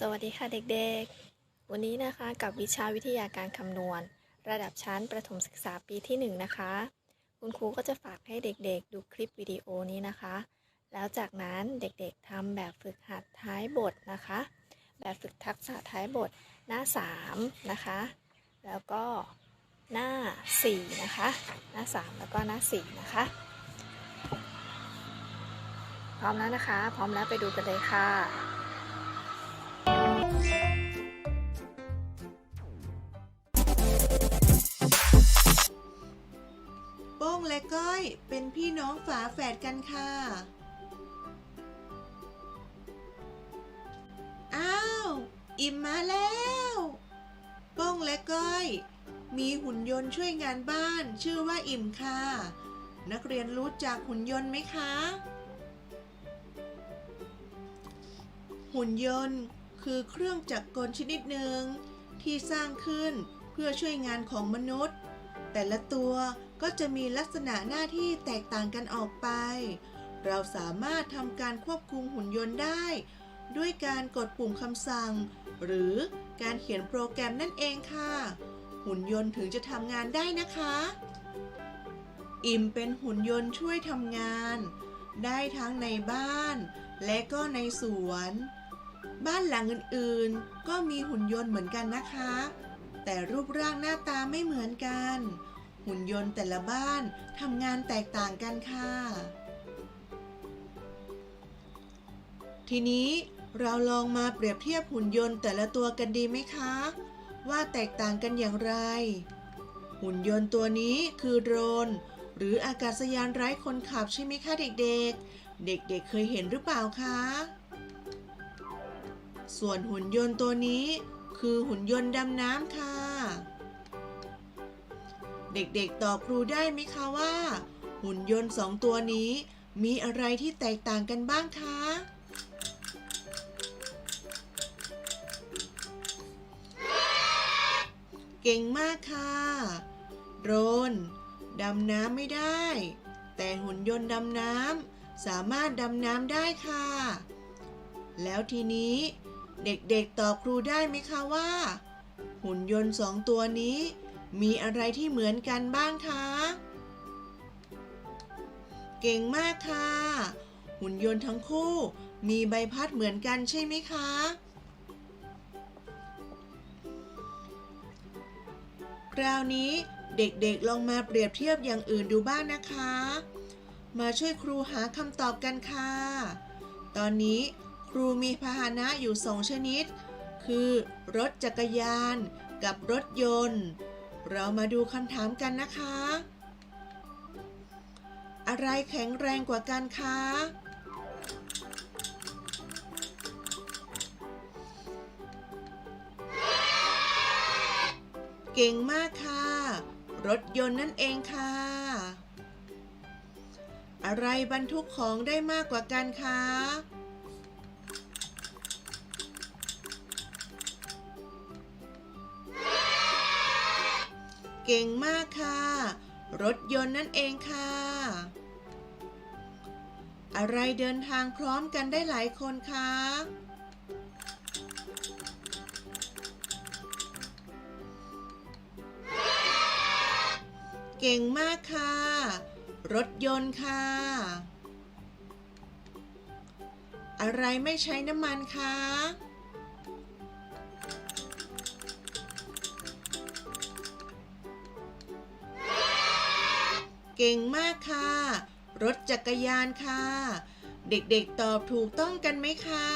สวัสดีค่ะเด็กๆ วันนี้นะคะกับวิชาวิทยาการคำนวณ ระดับชั้นประถมศึกษาปีที่ 1 นะคะ คุณครูก็จะฝากให้เด็กๆ ดูคลิปวิดีโอนี้นะคะ แล้วจากนั้นเด็กๆทำแบบฝึกหัดท้ายบทนะคะ แบบฝึกทักษะท้ายบทหน้า 3 นะคะ แล้วก็หน้า 4 นะคะ หน้า 3 แล้วก็หน้า 4 นะคะ พร้อมแล้วนะคะ พร้อมแล้วไปดูกันเลยค่ะ และก้อยเป็นพี่น้องฝาแฝดกันค่ะ อ้าว อิ่มมาแล้ว ป้องและก้อย มีหุ่นยนต์ช่วยงานบ้านชื่อว่าอิ่มค่ะ นักเรียนรู้จักหุ่นยนต์ไหมคะ หุ่นยนต์คือเครื่องจักรกลชนิดหนึ่งที่สร้างขึ้นเพื่อช่วยงานของมนุษย์ แต่ละตัว ก็จะมีลักษณะหน้าที่แตกต่างกันออกไป เราสามารถทำการควบคุมหุ่นยนต์ได้ ด้วยการกดปุ่มคำสั่ง หรือการเขียนโปรแกรมนั่นเองค่ะ หุ่นยนต์ถึงจะทำงานได้นะคะ อิมเป็นหุ่นยนต์ช่วยทำงาน ได้ทั้งในบ้านและก็ในสวน บ้านหลังอื่นๆ ก็มีหุ่นยนต์เหมือนกันนะคะ แต่รูปร่างหน้าตาไม่เหมือนกัน หุ่นยนต์แต่ละบ้านทำงานแตกต่างกันค่ะ ทีนี้เราลองมาเปรียบเทียบหุ่นยนต์แต่ละตัวกันดีไหมคะ ว่าแตกต่างกันอย่างไร หุ่นยนต์ตัวนี้คือโดรน หรืออากาศยานไร้คนขับใช่ไหมคะเด็กๆ เด็กๆเเคยเห็นหรือเปล่าคะส่วนหุ่นยนต์ตัวนี้คือหุ่นยนต์ดำน้ำค่ะ เด็กๆตอบครูได้ไหมคะว่า หุ่นยนต์สองตัวนี้ มีอะไรที่แตกต่างกันบ้างคะ เก่งมากค่ะโดรนดำน้ำไม่ได้ แต่หุ่นยนต์ดำน้ำสามารถดำน้ำได้ค่ะ แล้วทีนี้ เด็กๆตอบครูได้ไหมคะว่า หุ่นยนต์สองตัวนี้ มีอะไรที่เหมือนกันบ้างคะ เก่งมากค่ะ หุ่นยนต์ทั้งคู่ มีใบพัดเหมือนกันใช่ไหมคะ คราวนี้เด็กๆลองมาเปรียบเทียบอย่างอื่นดูบ้างนะคะ มาช่วยครูหาคำตอบกันค่ะ ตอนนี้ครูมีพาหนะอยู่สองชนิด คือ รถจักรยานกับรถยนต์ เรามาดูคำถามกันนะคะ อะไรแข็งแรงกว่ากันคะ เก่งมากค่ะ รถยนต์นั่นเองค่ะ อะไรบรรทุกของได้มากกว่ากันคะ เก่งมากค่ะ รถยนต์นั่นเองค่ะ อะไรเดินทางพร้อมกันได้หลายคนคะเก่งมากค่ะ รถยนต์ค่ะ อะไรไม่ใช้น้ำมันคะ เก่งมากค่ะ รถจักรยานค่ะ เด็กๆตอบถูกต้องกันไหมคะ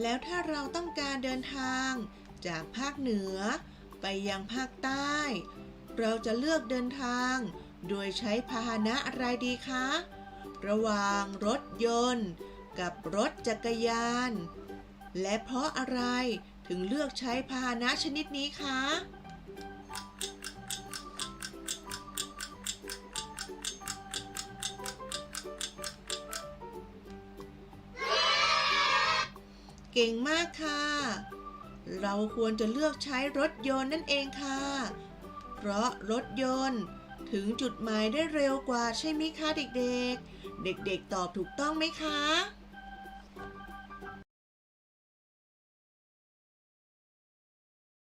แล้วถ้าเราต้องการเดินทางจากภาคเหนือไปยังภาคใต้ เราจะเลือกเดินทาง โดยใช้พาหนะอะไรดีคะ ระหว่างรถยนต์ กับรถจักรยาน และเพราะอะไร ถึงเลือกใช้พาหนะชนิดนี้คะ เก่งมากค่ะ เราควรจะเลือกใช้รถยนต์นั่นเองค่ะ เพราะรถยนต์ถึงจุดหมายได้เร็วกว่าใช่ไหมคะเด็กๆ เด็กๆ ตอบถูกต้องไหมคะ